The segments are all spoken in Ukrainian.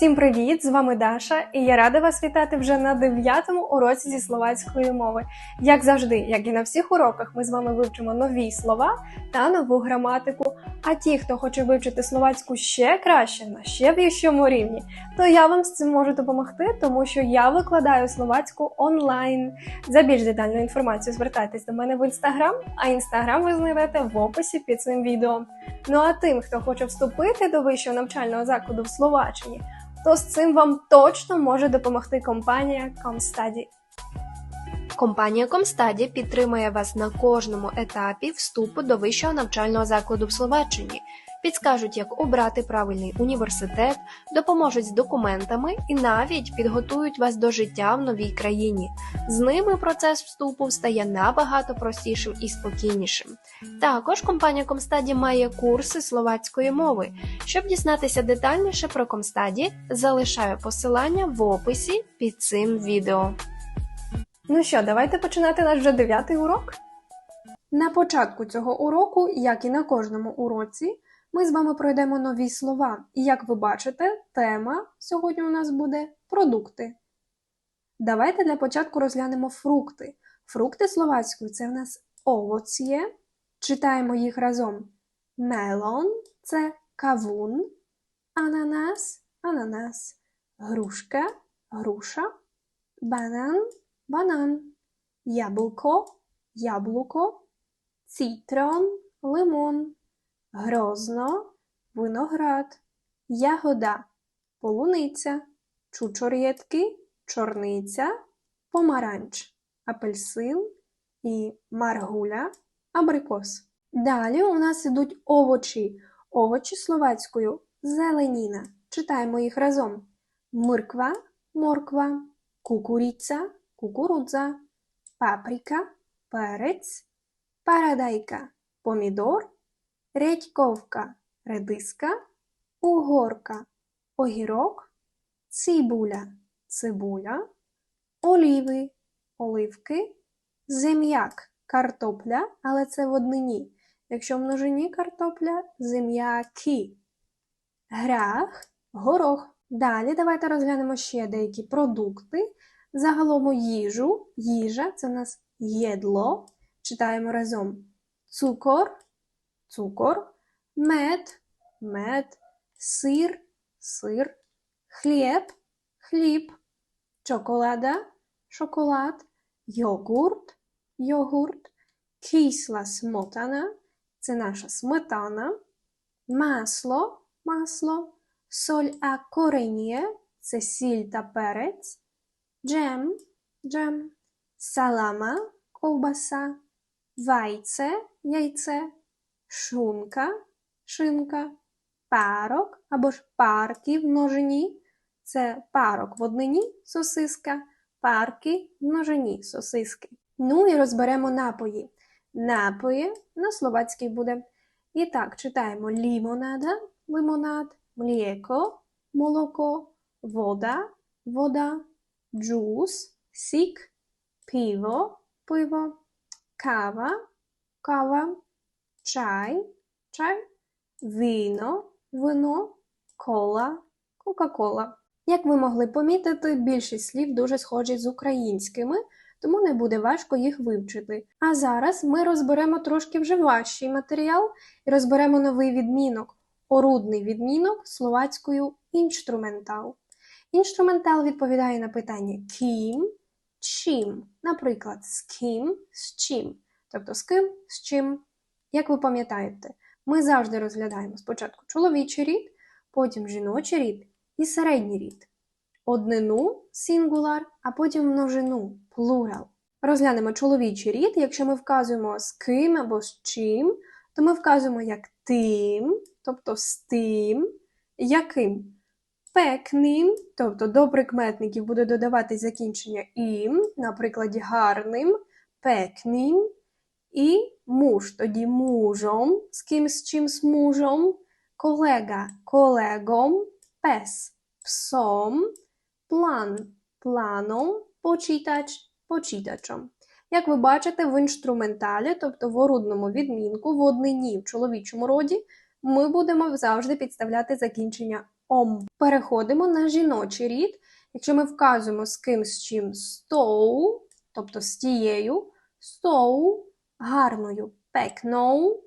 Всім привіт! З вами Даша, і я рада вас вітати вже на дев'ятому уроці зі словацької мови. Як завжди, як і на всіх уроках, ми з вами вивчимо нові слова та нову граматику. А ті, хто хоче вивчити словацьку ще краще на ще вищому рівні, то я вам з цим можу допомогти, тому що я викладаю словацьку онлайн. За більш детальну інформацію звертайтесь до мене в інстаграм, а інстаграм ви знайдете в описі під цим відео. Ну а тим, хто хоче вступити до вищого навчального закладу в Словаччині, то з цим вам точно може допомогти компанія Comstudy. Компанія Comstudy підтримує вас на кожному етапі вступу до вищого навчального закладу в Словаччині. Підскажуть, як обрати правильний університет, допоможуть з документами і навіть підготують вас до життя в новій країні. З ними процес вступу стає набагато простішим і спокійнішим. Також компанія Comstudy має курси словацької мови. Щоб дізнатися детальніше про Comstudy, залишаю посилання в описі під цим відео. Ну що, давайте починати наш вже дев'ятий урок. На початку цього уроку, як і на кожному уроці, ми з вами пройдемо нові слова. І як ви бачите, тема сьогодні у нас буде продукти. Давайте для початку розглянемо фрукти. Фрукти словацькою це в нас овоціє. Читаємо їх разом. Мелон це кавун, ананас, ананас, грушка, груша, банан, банан, яблуко, яблуко, цитрон, лимон, грозно, виноград, ягода, полуниця, чучор'єтки, чорниця, помаранч, апельсин і маргуля, абрикос. Далі у нас ідуть овочі. Овочі словацькою зеленіна. Читаємо їх разом: морква, морква, кукуріця, кукурудза, паприка, перець, парадайка, помідор, редьковка, редиска, угорка, огірок, цибуля, цибуля, оліви, оливки, зем'як, картопля, але це в однині. Якщо в множині картопля, зем'яки, грях, горох. Далі давайте розглянемо ще деякі продукти. Загалом їжу. Їжа це в нас єдло. Читаємо разом цукор, цукор, мед, мед, сир, сир, хліб, хліб, чоколада, шоколад, йогурт, йогурт, кисла смотана, це наша сметана, масло, масло, соль а корення, це сіль та перець, джем, джем, салама, ковбаса, вайце, яйце, шунка, шинка, парок або ж парки в множині. Це парок в однині сосиска, парки в множині сосиски. Ну і розберемо напої. Напої на словацькій буде. І так, читаємо лімонада, лимонад, мліко, молоко, вода, вода, джус, сік, пиво, пиво, кава, кава, чай, чай, вино, вино, кола, кока-кола. Як ви могли помітити, більшість слів дуже схожі з українськими, тому не буде важко їх вивчити. А зараз ми розберемо трошки вже важчий матеріал і розберемо новий відмінок, орудний відмінок словацькою інструментал. Інструментал відповідає на питання ким, чим, наприклад, з ким, з чим, тобто з ким, з чим. Як ви пам'ятаєте, ми завжди розглядаємо спочатку чоловічий рід, потім жіночий рід і середній рід. Однину сингулар, а потім множину плурал. Розглянемо чоловічий рід. Якщо ми вказуємо з ким або з чим, то ми вказуємо як тим, тобто з тим, яким. Пекним, тобто до прикметників буде додавати закінчення ім, на прикладі гарним, пекним, і муж, тоді мужом, з ким з чим з мужом, колега колегом, пес псом, план планом, почитач почитачем. Як ви бачите, в інструменталі, тобто в орудному відмінку, в однині в чоловічому роді, ми будемо завжди підставляти закінчення ом. Переходимо на жіночий рід. Якщо ми вказуємо з ким з чим стоу, тобто з тією, стоу, гарною, пекноу,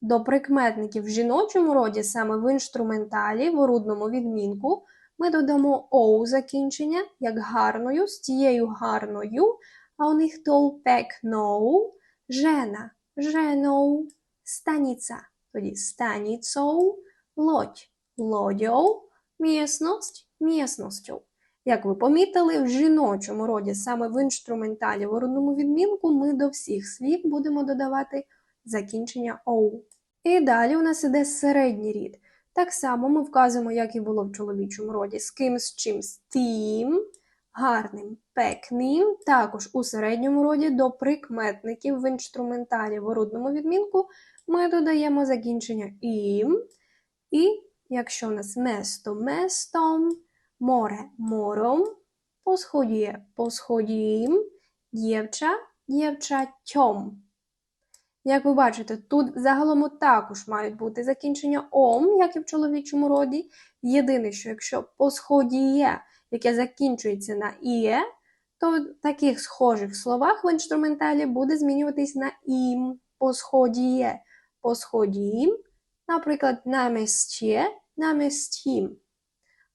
до прикметників в жіночому роді, саме в інструменталі, в орудному відмінку, ми додамо оу закінчення, як гарною, з тією гарною, а у них то пекноу, жена, женоу, станіця, тоді станіцоу, лодь, лодьоу, місність, місностю. Як ви помітили, в жіночому роді, саме в інструменталі в орудному відмінку, ми до всіх слів будемо додавати закінчення оу. І далі у нас іде середній рід. Так само ми вказуємо, як і було в чоловічому роді, з ким, з чим, з тим, гарним, пекним. Також у середньому роді до прикметників в інструменталі в орудному відмінку ми додаємо закінчення ім. І якщо у нас место местом, море мором, посходіє посходім, дівча дівчатьом. Як ви бачите, тут загалом також мають бути закінчення ом, як і в чоловічому роді. Єдине, що якщо посходіє, яке закінчується на іє, то в таких схожих словах в інструменталі буде змінюватись на ім, посходіє, посходім, наприклад, наместє, наместім.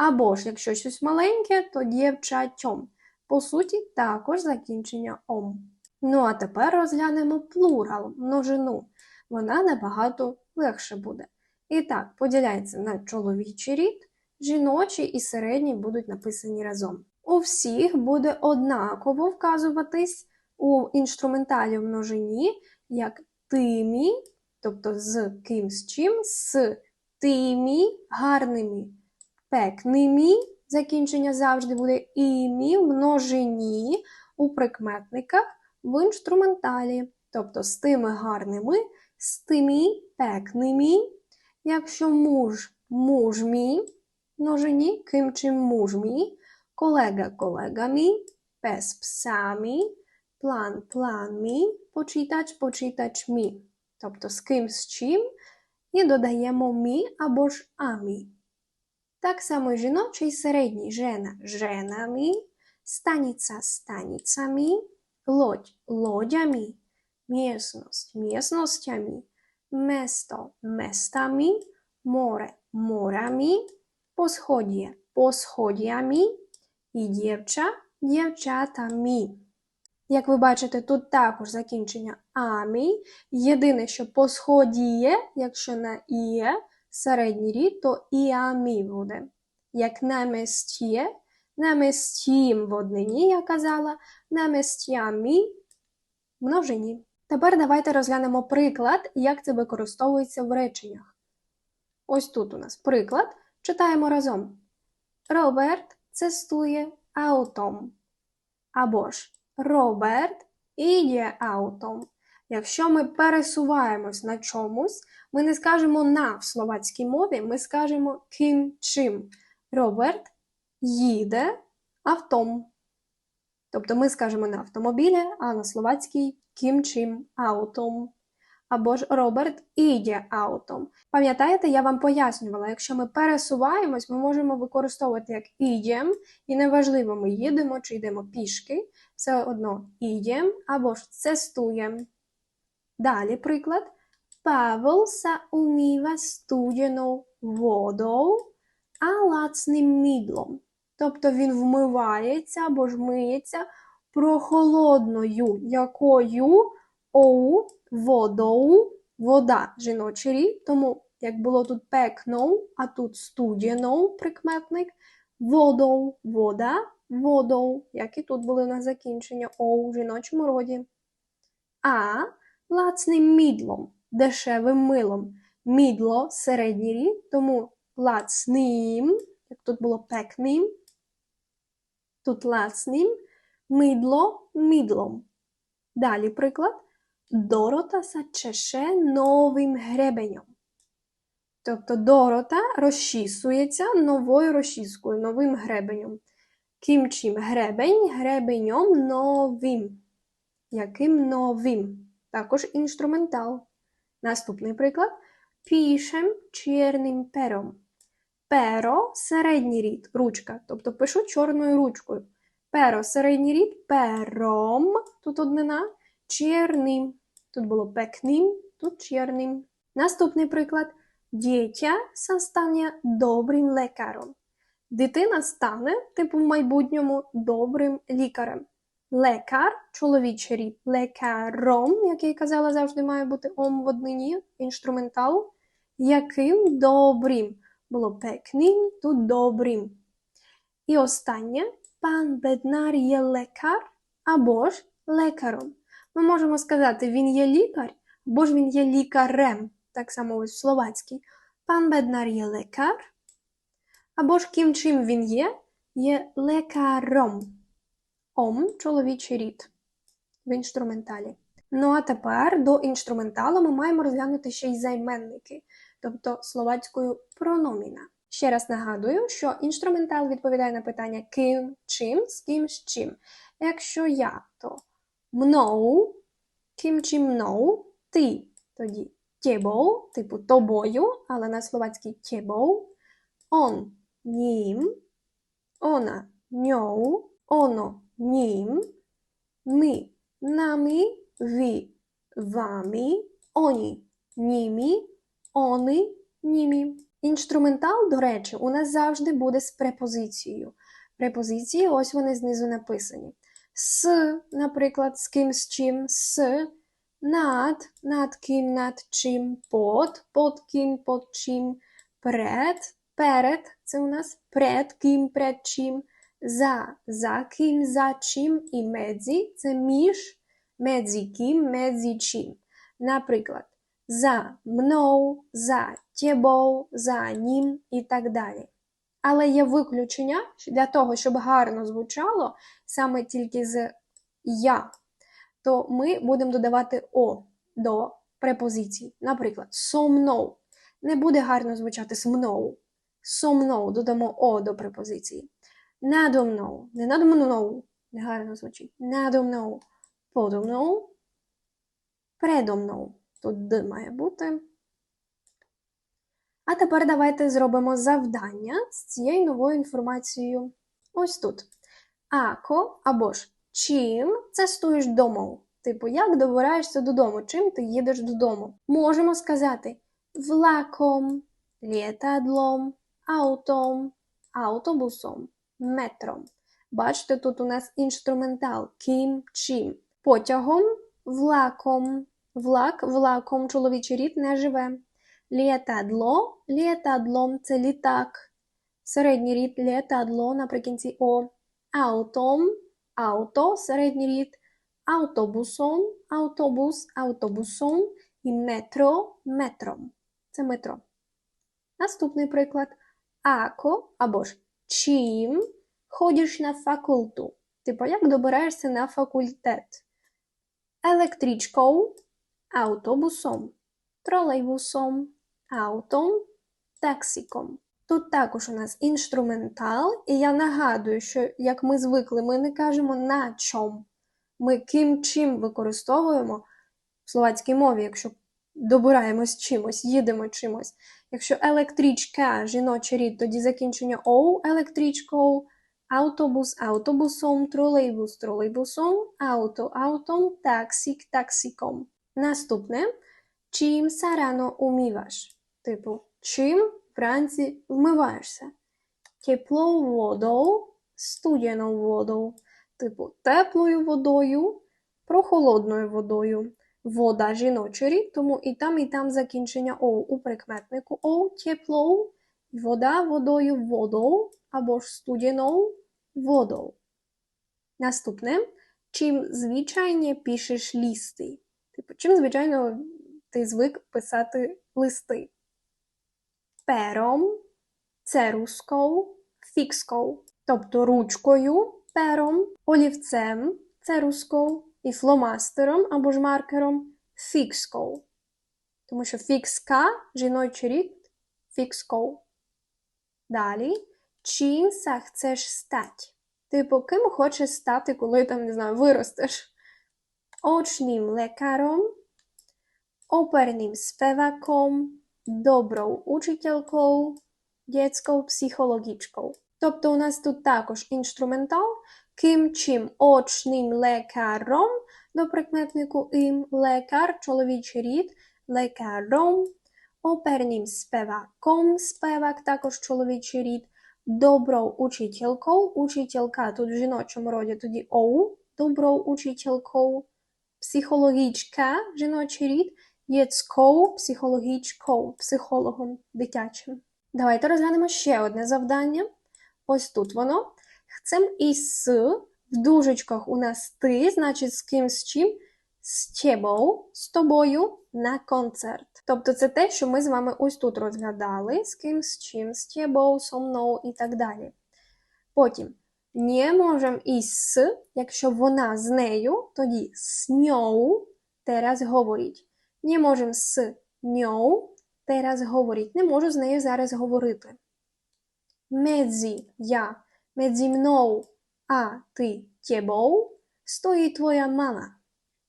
Або ж, якщо щось маленьке, то дівчатьом. По суті, також закінчення ом. Ну а тепер розглянемо плурал, множину. Вона набагато легше буде. І так, поділяється на чоловічий рід, жіночий і середній будуть написані разом. У всіх буде однаково вказуватись у інструменталі в множині як тимі, тобто з ким з чим, з тимі гарними. Пекними закінчення завжди буде імі в множині у прикметниках в інструменталі, тобто з тими гарними, з тими пекними, якщо муж мужмі, множині, ким чим мужмі, колега колегами, пес псами, план планмі, почитач почитачмі, тобто з ким з чим, і додаємо мі або ж амі. Так само жіночий середній жена женами, станіця станіцями, лодь лодями, місність місностями, место местами, море морями, посходє посходями і дівча дівчатами. Як ви бачите, тут також закінчення амі. Єдине, що посходіє, якщо на іє, середній рід, то іамі буде. Як наместє, наместім в однині, я казала, наместями в множині. Тепер давайте розглянемо приклад, як це використовується в реченнях. Ось тут у нас приклад. Читаємо разом. Роберт цестує аутом. Або ж Роберт іде аутом. Якщо ми пересуваємось на чомусь, ми не скажемо на в словацькій мові, ми скажемо ким чим. Роберт їде автом. Тобто ми скажемо на автомобілі, а на словацькій ким чим аутом. Або ж Роберт іде аутом. Пам'ятаєте, я вам пояснювала, якщо ми пересуваємось, ми можемо використовувати як ідем, і неважливо, ми їдемо чи йдемо пішки, все одно ідем або ж цестуєм. Далі приклад. Павел са уміва студену водою, а лацним мідлом. Тобто він вмивається або ж миється прохолодною якою оу водою, вода жіночий рід, тому як було тут пекноу, а тут студіноу прикметник, водою, вода, водою, як і тут були на закінчення оу в жіночому роді. А лацним мідлом, дешевим милом. Мідло середній рід, тому лацним, як тут було пекним, тут лацним, мидло мідлом. Далі приклад. Дорота чеше новим гребенем. Тобто Дорота розчісується новою розчіскою, новим гребенем. Ким чим гребень, гребенем новим. Яким новим? Також інструментал. Наступний приклад. Пішем чорним пером. Перо середній рід, ручка. Тобто пишу чорною ручкою. Перо середній рід, пером, тут однина, чорним. Тут було пекним, тут чорним. Наступний приклад. Дитя стане добрим лекарем. Дитина стане, типу в майбутньому, добрим лікарем. Лекар, чоловічий рід, лекаром, як я казала, завжди має бути ом в однині, інструментал. Яким добрим. Було пекним, тут добрим. І останнє пан Беднар є лекар або ж лекаром. Ми можемо сказати, він є лікар, або ж він є лікарем, так само ось в словацькій. Пан Беднар є лекар, або ж ким чим він є, є лекаром. Ом чоловічий рід в інструменталі. Ну а тепер до інструменталу ми маємо розглянути ще й займенники, тобто словацькою прономіна. Ще раз нагадую, що інструментал відповідає на питання ким, чим, з ким, з чим. Якщо я, то мною, ким чи мною, ти, тоді тєбou, типу тобою, але на словацькій тєбou, он ним, ona nią, ono nim, my nami, wy wami, oni nimi, oni nimi. Інструментал, до речі, у нас завжди буде з препозицією. Препозиції, ось вони знизу написані. С, наприклад, з ким з чим, с, над, над ким, над чим, под, под ким, под чим, пред, перед, це у нас пред ким, пред чим, за, за ким, за чим і медзі це між, медзі ким, медзі чим. Наприклад, за мною, за тєбou, за ним і так далі. Але є виключення для того, щоб гарно звучало саме тільки з я, то ми будемо додавати о до препозицій. Наприклад, со мною. Не буде гарно звучати з мною. Со мною додамо о до препозиції. Надо мною. Не надо мною. Не гарно звучить. Надо мною. Подо мною. Предо мною. Тут д має бути. А тепер давайте зробимо завдання з цією новою інформацією. Ось тут. Ако або ж чим цестуєш дому? Типу, як добираєшся додому? Чим ти їдеш додому? Можемо сказати влаком, літадлом, аутом, автобусом, метром. Бачите, тут у нас інструментал ким, чим. Потягом, влаком. Влак, влаком чоловічий рід не живе. Літадло, літадлом це літак. Середній рід літадло наприкінці О. Аутом, ауто, середній рід. Автобусом, автобус, автобусом і метро, метром. Це метро. Наступний приклад. Ако або ж чим ходиш на факульту. Типу, як добираєшся на факультет? Електричкою, автобусом, тролейбусом, аутом, таксиком. Тут також у нас інструментал, і я нагадую, що як ми звикли, ми не кажемо на чом. Ми ким чим використовуємо в словацькій мові, якщо добираємось чимось, їдемо чимось. Якщо електричка, жіночий рід, тоді закінчення оу електричкою, автобус автобусом, тролейбус тролейбусом, ауто аутом, таксик таксиком. Наступне чим са рано умиваш? Типу, чим вранці вмиваєшся? Теплою водою, студеною водою. Типу, теплою водою, прохолодною водою. Вода жіночий рід, тому і там, і там закінчення оу у прикметнику оу, теплою, вода водою, водою або ж студеною водою. Наступне, чим звичайно пишеш лісти? Типу, чим, звичайно, ти звик писати листи? Пером, церускою, фікскою, тобто ручкою, пером, олівцем, церускою і фломастером або ж маркером фікскою. Тому що фікска жіночий рід фікскою. Далі, чим са chcеш стати? Типу, ким хочеш стати, коли там, не знаю, виростеш? Очним лекаром, оперним спеваком, доброю учителькою, дітською психологічкою. Тобто у нас тут також інструментал, ким чим очним лекаром, до прикметнику ім, лекар, чоловічий рід, лекаром, оперним спеваком, спевак також чоловічий рід, доброю учителькою, учителька тут в жіночому роді тоді оу, доброю учителькою, психологічка, жіночий рід, дітською психологічкою, психологом дитячим. Давайте розглянемо ще одне завдання. Ось тут воно. Chcem із в дужечках у нас ти, значить з ким з чим? З тєбою, з тобою на концерт. Тобто це те, що ми з вами ось тут розглядали, з ким з чим, з тєбою, со мною і так далі. Потім не можемо із, якщо вона з нею, тоді з ньою teraz говорить. Не можемо з ньою teraz говорить. Не можу з нею зараз говорити. Медзі я, медзі мною, а ти тєбою, стоїть твоя мама.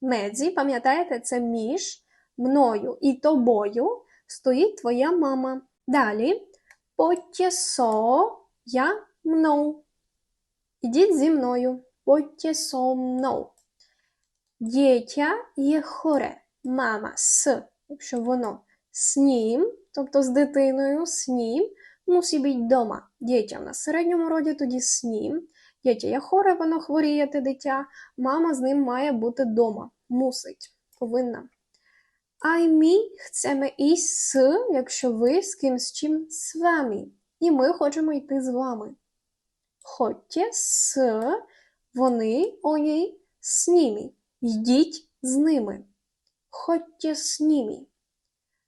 Медзі, пам'ятаєте, це між мною і тобою стоїть твоя мама. Далі Потє со я мною. Ідіть зі мною. Потє со мною. Дітя є хоре. Мама з, якщо воно з ним, тобто з дитиною, з ним, мусить бути вдома. Дітя в нас в середньому роді тоді з ним. Дітя є хоре, воно хворіє те дитя. Мама з ним має бути вдома. Мусить, повинна. Й ми chcemy із, якщо ви з ким з чим з вами. І ми хочемо йти з вами. Ходьте з вони, вони, з ними. Йдіть з ними. Ходьте з ними.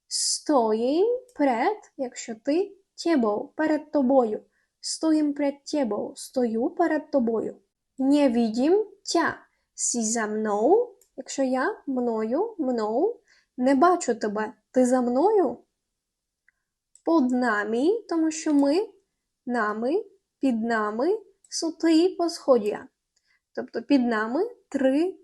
Стоїм перед, якщо ти тєбою, перед тобою. Стоїм перед тєбою, стою перед тобою. Не відім тя. Сі за мною, якщо я мною, мною, не бачу тебе. Ти за мною? Под нами, тому що ми нами, під нами су три посходя. Тобто під нами три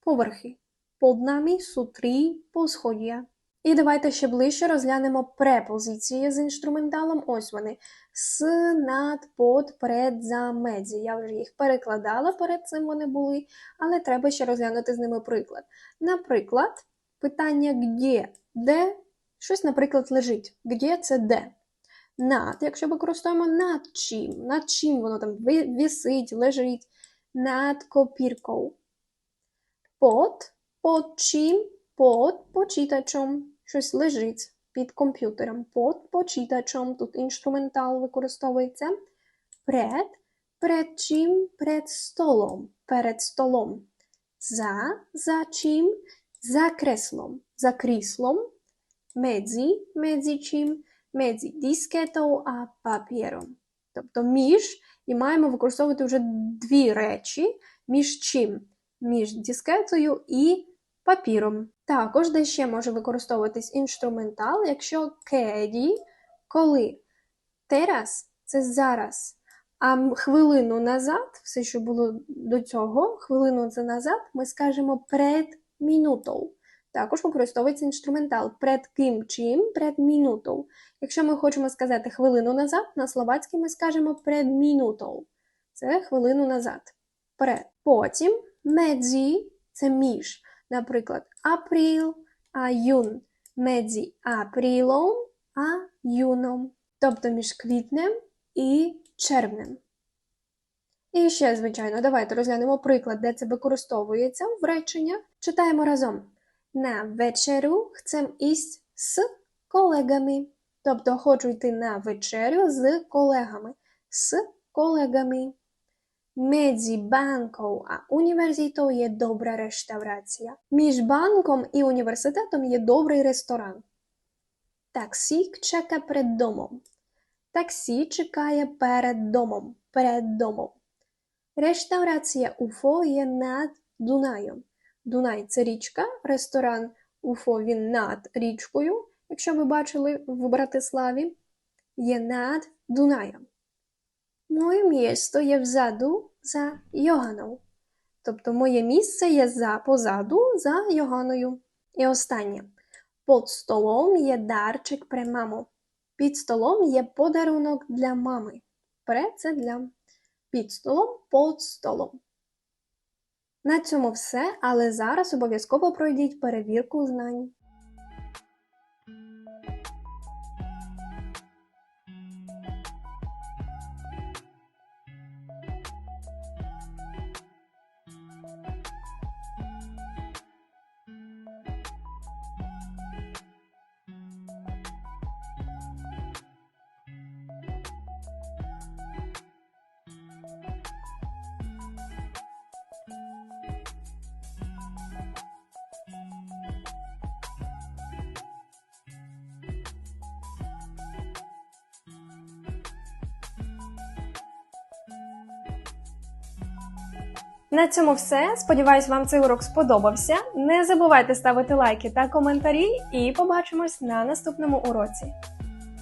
поверхи. Под нами су три посходя. І давайте ще ближче розглянемо препозиції з інструменталом. Ось вони. С, над, под, перед, за, медзі. Я вже їх перекладала, перед цим вони були, але треба ще розглянути з ними приклад. Наприклад, питання «где», де щось, наприклад, лежить. Где це де? Над, якщо використовуємо над чим, над чим воно там висить, лежить, над копіркою. Под, под чим, под почитачем. Щось лежить під комп'ютером. Под почитачем. Тут інструментал використовується. Пред, перед чим, перед столом. Перед столом. За, за чим, за креслом. За кріслом. Медзі, медзі чим, медзі дискетою а папіром. Тобто між, і маємо використовувати вже дві речі, між чим? Між дискетою і папіром. Також де може використовуватись інструментал, якщо кеді, коли терас це зараз, а хвилину назад, все, що було до цього, хвилину це назад, ми скажемо перед мінутою. Також використовується інструментал перед ким чим, перед мінутою. Якщо ми хочемо сказати хвилину назад, на словацькій ми скажемо перед мінутою. Це хвилину назад. Перед. Потім медзі це між. Наприклад, апріл, а юн. Медзі апрілом, а юном. Тобто між квітнем і червнем. І ще, звичайно, давайте розглянемо приклад, де це використовується в реченнях. Читаємо разом. На вечерю chcem ість з колегами. Тобто хочу йти на вечерю з колегами. З колегами. Między banką a uniwersytetą є добра рештаврація. Між банком і університетом є добрий ресторан. Таксі чекає перед домом. Таксі чекає перед домом. Перед домом. Рештаврація Уфо є над Дунаєм. Дунай це річка, ресторан Уфо він над річкою, якщо ви бачили в Братиславі, є над Дунаєм. Моє місто є взаду за Йоганом. Тобто моє місце є за позаду за Йоганою. І останнє. Под столом є дарчик при маму. Під столом є подарунок для мами. Пре це для під столом, под столом. На цьому все, але зараз обов'язково пройдіть перевірку знань. На цьому все. Сподіваюсь, вам цей урок сподобався. Не забувайте ставити лайки та коментарі, і побачимось на наступному уроці.